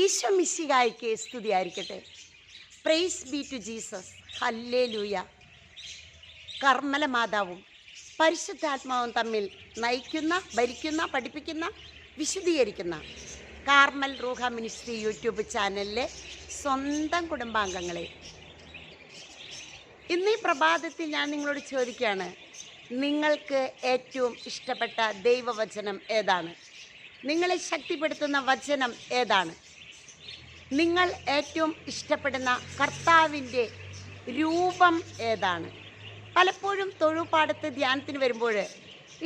ഈശോ മിശികായ്ക്ക് സ്തുതിയായിരിക്കട്ടെ price B to Jesus ഹല്ലേ ലൂയ കർമ്മല മാതാവും പരിശുദ്ധാത്മാവും തമ്മിൽ നയിക്കുന്ന ഭരിക്കുന്ന പഠിപ്പിക്കുന്ന വിശദീകരിക്കുന്ന കാർമൽ റൂഹ മിനിസ്ട്രി യൂട്യൂബ് ചാനലിലെ സ്വന്തം കുടുംബാംഗങ്ങളെ. ഇന്ന് ഈ പ്രഭാതത്തിൽ ഞാൻ നിങ്ങളോട് ചോദിക്കുകയാണ് നിങ്ങൾക്ക് ഏറ്റവും ഇഷ്ടപ്പെട്ട ദൈവവചനം ഏതാണ്? നിങ്ങളെ ശക്തിപ്പെടുത്തുന്ന വചനം ഏതാണ്? നിങ്ങൾ ഏറ്റവും ഇഷ്ടപ്പെടുന്ന കർത്താവിന്റെ രൂപം ഏതാണ്? പലപ്പോഴും തൊഴുപാടത്ത് ധ്യാനത്തിന് വരുമ്പോൾ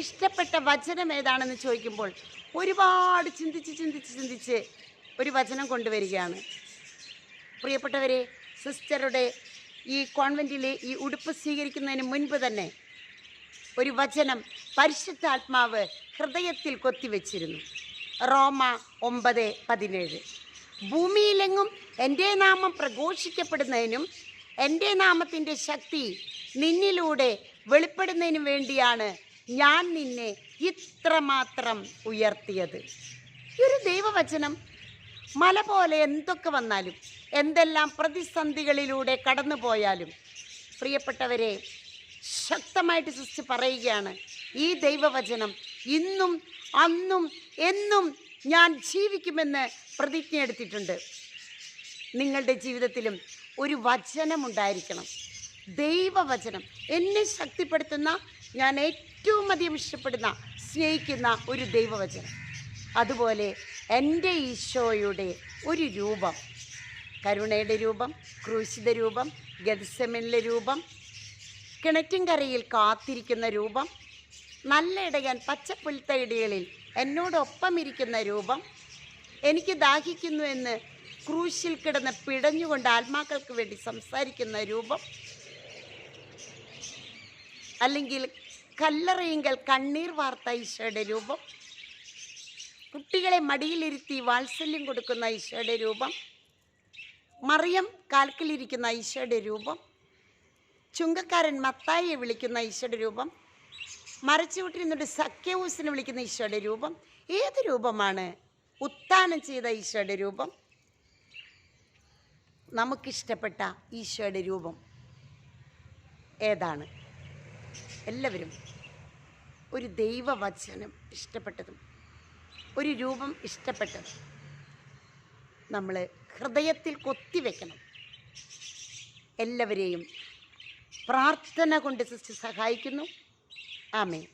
ഇഷ്ടപ്പെട്ട വചനം ഏതാണെന്ന് ചോദിക്കുമ്പോൾ ഒരുപാട് ചിന്തിച്ച് ചിന്തിച്ച് ചിന്തിച്ച് ഒരു വചനം കൊണ്ടുവരികയാണ്. പ്രിയപ്പെട്ടവരെ സിസ്റ്ററുടെ ഈ കോൺവെന്റിലെ ഈ ഉടുപ്പ് സ്വീകരിക്കുന്നതിന് മുൻപ് തന്നെ ഒരു വചനം പരിശുദ്ധാത്മാവ് ഹൃദയത്തിൽ കൊത്തിവെച്ചിരുന്നു. റോമ ഒമ്പത് പതിനേഴ്. ഭൂമിയിലെങ്ങും എന്റെ നാമം പ്രഘോഷിക്കപ്പെടുന്നതിനും എന്റെ നാമത്തിന്റെ ശക്തി നിന്നിലൂടെ വെളിപ്പെടുന്നതിനും വേണ്ടിയാണ് ഞാൻ നിന്നെ ഇത്രമാത്രം ഉയർത്തിയത്. ഒരു ദൈവവചനം മല പോലെ എന്തൊക്കെ വന്നാലും എന്തെല്ലാം പ്രതിസന്ധികളിലൂടെ കടന്നു പോയാലും പ്രിയപ്പെട്ടവരെ ശക്തമായിട്ട് സൃഷ്ടി പറയുകയാണ് ഈ ദൈവവചനം ഇന്നും അന്നും എന്നും ഞാൻ ജീവിക്കുമെന്ന് പ്രതിജ്ഞ എടുത്തിട്ടുണ്ട് നിങ്ങളുടെ ജീവിതത്തിലും ഒരു വചനമുണ്ടായിരിക്കണം. ദൈവവചനം. എന്നെ ശക്തിപ്പെടുത്തുന്ന ഞാൻ ഏറ്റവും അധികം ഇഷ്ടപ്പെടുന്ന സ്നേഹിക്കുന്ന ഒരു ദൈവവചനം. അതുപോലെ എന്റെ ഈശോയുടെ ഒരു രൂപം. കരുണയുടെ രൂപം ക്രൂശിത രൂപം ഗദ്സമനിലെ രൂപം കിണറ്റിൻകരയിൽ കാത്തിരിക്കുന്ന രൂപം നല്ല പച്ചപ്പുൽത്തൈടികളിൽ എന്നോടൊപ്പം ഇരിക്കുന്ന രൂപം എനിക്ക് ദാഹിക്കുന്നു എന്ന് ക്രൂശിൽ കിടന്ന് പിടഞ്ഞുകൊണ്ട് ആത്മാക്കൾക്ക് വേണ്ടി സംസാരിക്കുന്ന രൂപം. അല്ലെങ്കിൽ കല്ലറയിങ്കൽ കണ്ണീർ വാർത്ത ഈശോയുടെ രൂപം. കുട്ടികളെ മടിയിലിരുത്തി വാത്സല്യം കൊടുക്കുന്ന ഈശോയുടെ രൂപം. മറിയം കാൽക്കിലിരിക്കുന്ന ഈശോയുടെ രൂപം. ചുങ്കക്കാരൻ മത്തായിയെ വിളിക്കുന്ന ഈശോയുടെ രൂപം. മരച്ചുവിട്ടിരുന്നിട്ട് സഖ്യവൂസിനെ വിളിക്കുന്ന ഈശോയുടെ രൂപം ഏത് രൂപമാണ്? ഉത്ഥാനം ചെയ്ത ഈശോയുടെ രൂപം? നമുക്കിഷ്ടപ്പെട്ട ഈശോയുടെ രൂപം ഏതാണ്? എല്ലാവരും ഒരു ദൈവവചനം ഇഷ്ടപ്പെട്ടതും ഒരു രൂപം ഇഷ്ടപ്പെട്ടതും നമ്മൾ ഹൃദയത്തിൽ കൊത്തിവെക്കണം എല്ലാവരെയും പ്രാർത്ഥന കൊണ്ട് സിസ്റ്റർ സഹായിക്കുന്നു. Amém.